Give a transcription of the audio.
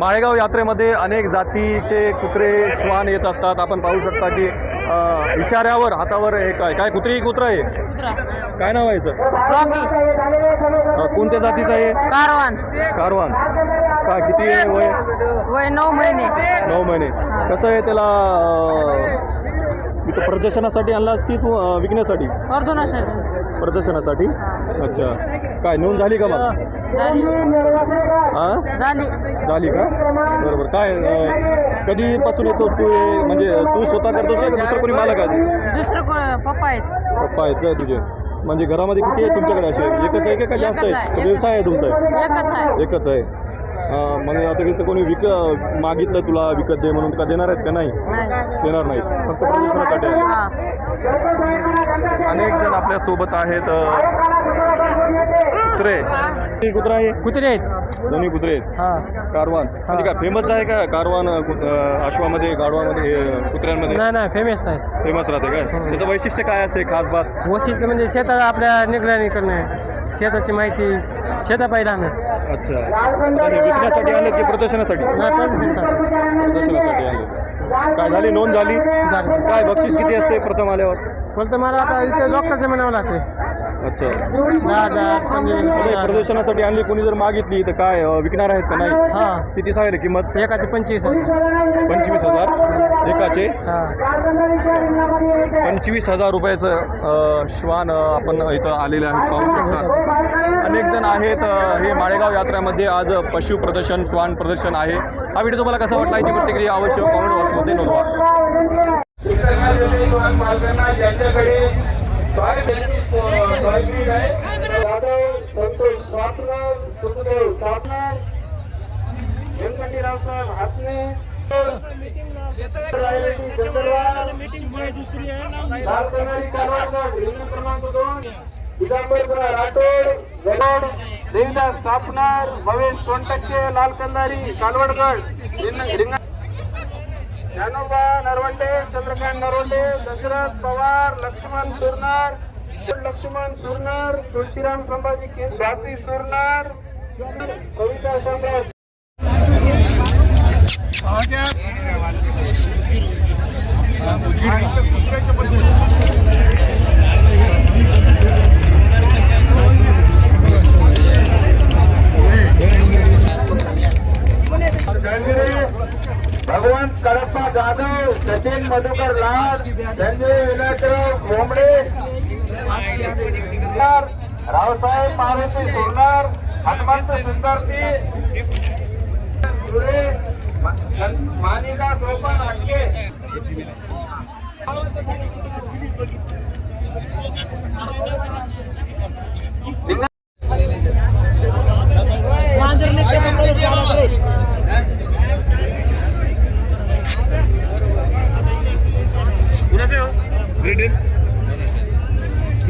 माळेगाव यात्रेमध्ये अनेक जातीचे कुत्रे श्वान येत असतात. आपण पाहू शकता की इशाऱ्यावर हातावर एक आहे काय कुत्री कुत्र आहे कुत्रा. काय नाव आहे याचं? कोणत्या जातीचं आहे कारवान. कारवान. काय किती आहे वय? वय नऊ महिने. नऊ महिने. कसं आहे त्याला मी तो प्रदर्शनासाठी आणलास की तू विकण्यासाठी? प्रदर्शनासाठी. अच्छा. काय नोंद झाली का मग? झाली. हां? झाली. झाली का? बरोबर. काय अ, कधीपासून येतोस तू हे? म्हणजे तू स्वतः करतोस का दुसरं कोणी मालक आहे? दुसरं को- पप्पा आहेत. पप्पा आहेत काय तुझे? म्हणजे घरामध्ये किती आहे तुमच्याकडे असे? एकच आहे का का जास्त एकच आहे आहे, व्यवसाय आहे तुमचा? एकच आहे. एकच आहे. अं, मग आता इथं कोणी विक मागितलं तुला विकत दे म्हणून का देणार आहेत का? नाही. नाही. देणार नाहीत. फक्त. हा. अनेक जण आपल्यासोबत आहेत कुत्रे. किती कुत्रा आहे? कुत्रे आहेत. दोन्ही कुत्रे आहेत. हा. कारवान. म्हणजे काय फेमस आहे का कारवान अश्वामध्ये गाढवामध्ये हे, कुत्र्यांमध्ये? नाही नाही फेमस आहे. फेमस राहते काय? त्याचं वैशिष्ट्य काय असते खास बात? वशिष्ठ म्हणजे शेताला आपल्या निगराणी करणे शेताची माहिती शेता पाहिजे अच्छा. आता हे विकण्यासाठी आले की प्रदर्शनासाठी? नाही प्रदर्शनसाठी. प्रदर्शनासाठी आले. काय झाली? नोंद झाली? झाली. काय बक्षीस किती असते प्रथम आल्यावर? बोलतो मला आता इथे डॉक्टरचे म्हणावं लागते. अच्छा. दहा हजार म्हणजे. प्रदर्शनासाठी आणली कोणी जर मागितली तर काय अं, विकणार आहेत का नाही? हा. किती सांगितलं किंमत? एकाचे पंचवीस हजार. पंचवीस हजार. एकाचे? हा. पंचवीस हजार रुपयाचं अं, श्वान अं, आपण इथं आलेले आहेत पाहू शकता. अनेक जण आहेत हे माळेगाव यात्रेमध्ये आज पशु प्रदर्शन श्वान प्रदर्शन आहे. हा व्हिडिओ तुम्हाला कसा वाटला याची प्रतिक्रिया अवश्य कमेंट बॉक्समध्ये नोंदवा. त्यांची सोयाबीन आहे. व्यंकटीराव साहेब हातने. क्रमांक दोन. दिगंबरपुरा राठोड गरोड देवीदास स्थापनार भवेश सोनटक्के लालकंदारी कालवडगड रिंग- ज्ञानोबा नरवंडे चंद्रकांत नरवंडे दशरथ पवार लक्ष्मण सुरनार लक्ष्मण सुरनार तुळशीराम संभाजी के स्वाती सुरनार कविता सम्राट भगवान कडप्पा जाधव सचिन मधुकर लाल संजय विलासराव भोंबडे रावसाहेब मारुती सोनार हनुमंत सुंदरती मानिका सोपान हटके